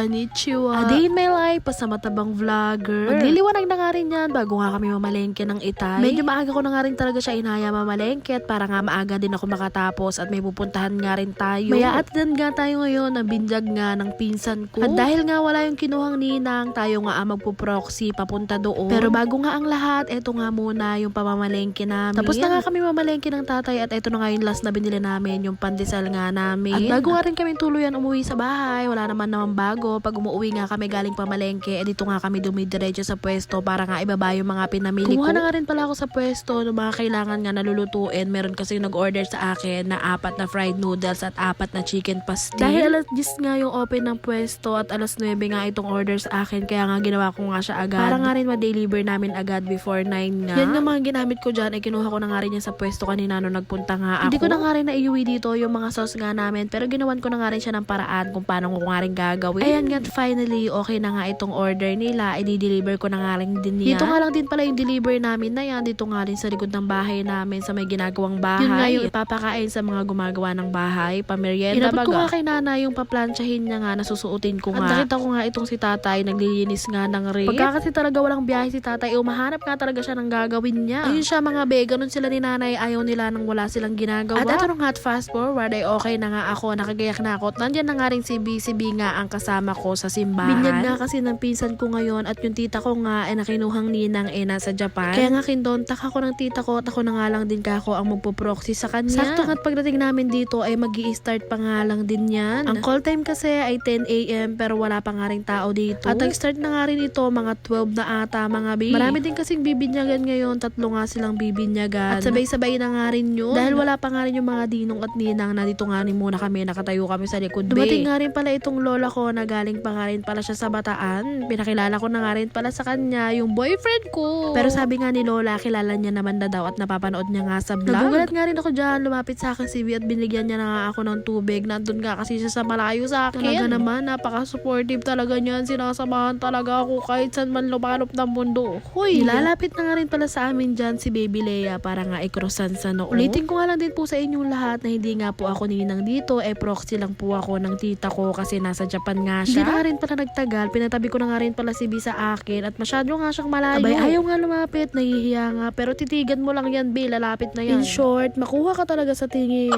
Konnichiwa. A day in my life, pasamatabang vlogger. Magliliwanag na nga rin yan bago nga kami mamalengke ng itay. Medyo maaga ko na nga rin talaga siya inaya mamalengke at para nga maaga din ako makatapos at may pupuntahan nga rin tayo. Maya at dan nga tayo ngayon ang binjag nga ng pinsan ko. At dahil nga wala yung kinuhang ninang, tayo nga ang magpo-proxy papunta doon. Pero bago nga ang lahat, eto nga muna yung pamamalengke namin. Tapos na nga kami mamalengke ng tatay at eto na nga yung last na binili namin, yung pandesal nga namin. At bago nga rin kami tuluyan umuwi sa bahay, wala naman naman bago. Pag umuwi nga kami galing pamalengke, eh dito nga kami dumidiretso sa pwesto para nga ibaba yung mga pinamili ko. Kumuha na nga rin pala ako sa pwesto ng mga kailangan nga nalulutuin. Meron kasi nag-order sa akin na apat na fried noodles at apat na chicken pastil. Dahil alas 10 nga yung open ng pwesto at alas 9 nga itong order sa akin, kaya nga ginawa ko nga siya agad. Para nga rin ma-deliver namin agad before 9 nga. Yan nga mga ginamit ko dyan, ay kinuha ko na nga rin yan sa pwesto kanina nung nagpunta nga ako. Hindi ko na nga rin naiuwi dito yung mga sauce nga namin, pero ginawan ko na nga rin siya ng paraan kung paano ko nga rin gagawin. Ayan nga, finally, okay na nga itong order nila. I-deliver ko na nga rin din yan. Dito nga lang din pala yung deliver namin na yan. Dito nga rin sa likod ng bahay namin sa may ginagawang bahay. Yun nga yung ipapakain sa mga gumagawa ng bahay, pamerienda Inabot ko nga kay nana yung paplansyahin niya nga, nasusuotin ko At nga. nakita ko nga itong si tatay, naglilinis nga ng rip. Pagka kasi talaga walang biyahe si tatay, umahanap nga talaga siya ng gagawin niya. Ayun siya mga be, ganun sila ni nanay, ayaw nila nang wala silang ginagawa. At ito nung hot fast forward, ay okay na nga ako, nakagayak na ako. At Nandyan na nga rin si B, si B nga ang kasama ko sa simbahan. Binyag nga kasi ng pinsan ko ngayon at yung tita ko nga ay nakinuhang ninang eh nasa Japan. Kaya nga kindontak ako ng tita ko at ako na nga lang din kako ang magpo-proxy sa kanya. Sakto nga't pagdating namin dito ay mag start pa nga lang din yan. Ang call time kasi ay 10 a.m. pero wala pa nga rin tao dito. At nag-start na nga rin ito mga 12 na ata mga bi. Marami din kasing bibinyagan ngayon. Tatlo nga silang bibinyagan. At sabay-sabay na nga rin yun. Dahil wala pa nga rin yung mga dinong at ninang na dito nga rin muna kami. Nakatayo kami sa likod. Dumating nga rin pala itong lola ko na galing pa nga rin pala siya sa bataan. Pinakilala ko na nga rin pala sa kanya yung boyfriend ko. Pero sabi nga ni lola, kilala niya naman na daw at napapanood niya nga sa vlog. Nagugulat nga rin ako dyan. Lumapit sa akin si B at binigyan niya na nga ako ng tubig. Nandun nga kasi siya sa malayo sa akin. Talaga naman, napaka-supportive talaga niyan. Sinasamahan talaga ako kahit saan man lumalop ng mundo. Hoy, nilalapit na nga rin pala sa amin dyan si Baby Leia para nga ikrosan sa noo. Ulitin ko nga lang din po sa inyong lahat na hindi nga po ako ninang dito. Eh, proxy lang po ako ng tita ko kasi nasa Japan nga siya. Hindi na nga rin pala nagtagal. Pinatabi ko na nga rin pala si B sa akin at masyado nga siyang malayo. Abay, ayaw nga lumapit. Nahihiya nga. Pero titigan mo lang yan, B. Lalapit na yan. In short, makuha ka talaga sa tingin.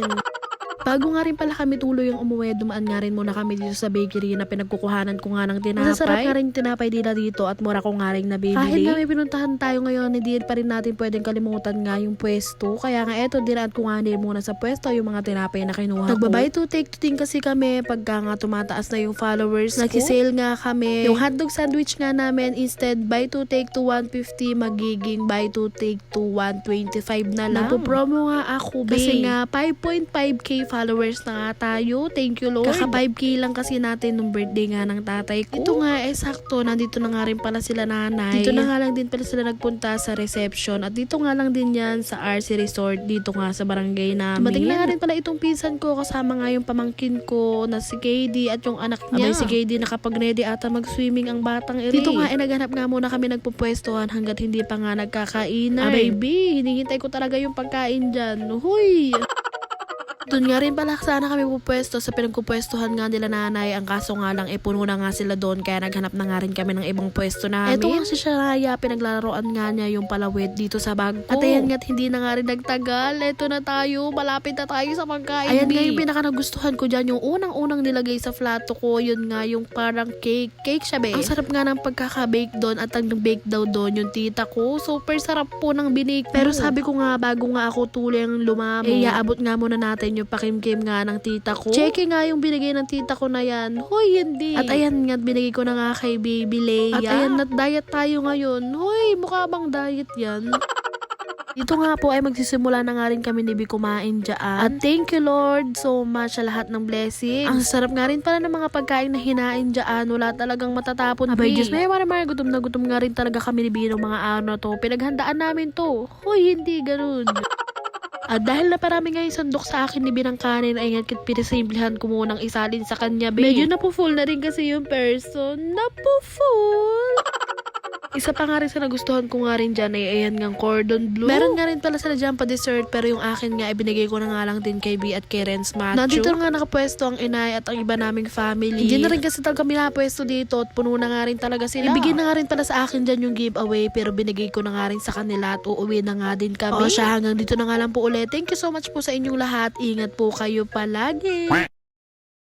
Bago nga rin pala kami tuloy yung umuwi, dumaan nga rin muna kami dito sa bakery na pinagkukuhanan ko nga ng tinapay. Masasarap nga rin tinapay nila dito at mura ko nga rin nabibili. Kahit nga may pinuntahan tayo ngayon, hindi pa rin natin pwedeng kalimutan nga yung pwesto. Kaya nga eto, dinaan ko nga din muna sa pwesto yung mga tinapay na kinuha ko. Nagbabay to take to din kasi kami pagka nga tumataas na yung followers ko. Nagsisale nga kami. Yung hotdog sandwich nga namin, instead buy to take to 150, magiging buy to take to 125 na lang. Nagpo-promo nga ako, babe. Kasi nga 5.5k followers na nga tayo. Thank you, Lord. Kaka 5k lang kasi natin nung birthday nga ng tatay ko. Ito nga, eh, sakto. Nandito na nga rin pala sila nanay. Dito na nga lang din pala sila nagpunta sa reception. At dito nga lang din yan sa RC Resort. Dito nga sa barangay namin. Dumating na nga rin pala itong pinsan ko. Kasama nga yung pamangkin ko na si KD at yung anak niya. Abay, si KD nakapag-ready ata mag-swimming ang batang iri. Dito nga, eh, naghanap nga muna kami nagpupwestuhan hanggat hindi pa nga nagkakainan. Ah, baby, hinihintay ko talaga yung pagkain dyan. Huy! Doon nga rin pala sana kami pupwesto sa pinagpupwestuhan nga nila nanay. Ang kaso nga lang, eh puno na nga sila doon kaya naghanap na nga rin kami ng ibang pwesto namin. Eto nga si Sharaya, pinaglalaroan nga niya yung palawit dito sa bag ko. At ayan nga't hindi na nga rin nagtagal. Eto na tayo, malapit na tayo sa pagkain. Ayan nga yung pinaka nagustuhan ko dyan, yung unang-unang nilagay sa plato ko, yun nga yung parang cake. Cake siya, be. Ang sarap nga ng pagkaka-bake doon at ang bake daw doon yung tita ko. Super sarap po ng binake. Pero sabi ko nga, bago nga ako tuloy lumamo, eh, iaabot nga muna natin yung pakimkim nga ng tita ko. Cheque nga yung binigay ng tita ko na yan. Hoy, hindi. At ayan nga, binigay ko na nga kay Baby Leia. At ayan, nat diet tayo ngayon. Hoy, mukha bang diet yan? Dito nga po ay magsisimula na nga rin kami ni Bi kumain dyan. At thank you Lord so much sa lahat ng blessings. Ang sarap nga rin pala ng mga pagkain na hinain dyan. Wala talagang matatapon. Abay, Diyos may mara mara gutom na gutom nga rin talaga kami ni Bi ng mga na to. Pinaghandaan namin to. Hoy, hindi ganun. At dahil na parami nga yung sandok sa akin ni Binang kanin, ay nga kit pinasimplihan ko munang isalin sa kanya, babe. Medyo napo-full na rin kasi yung person. Napo-full! Isa pa nga rin sa nagustuhan ko nga rin dyan ay ayan nga cordon bleu. Meron nga rin pala sila dyan pa dessert pero yung akin nga ibinigay ko na nga lang din kay B at kay Renz Macho. Nandito nga nakapwesto ang inay at ang iba naming family. Hindi na rin kasi talaga kami napwesto dito at puno na nga rin talaga sila. Ibigay na nga rin pala sa akin dyan yung giveaway pero binigay ko na nga rin sa kanila at uuwi na nga din kami. O siya hanggang dito na nga lang po ulit. Thank you so much po sa inyong lahat. Ingat po kayo palagi.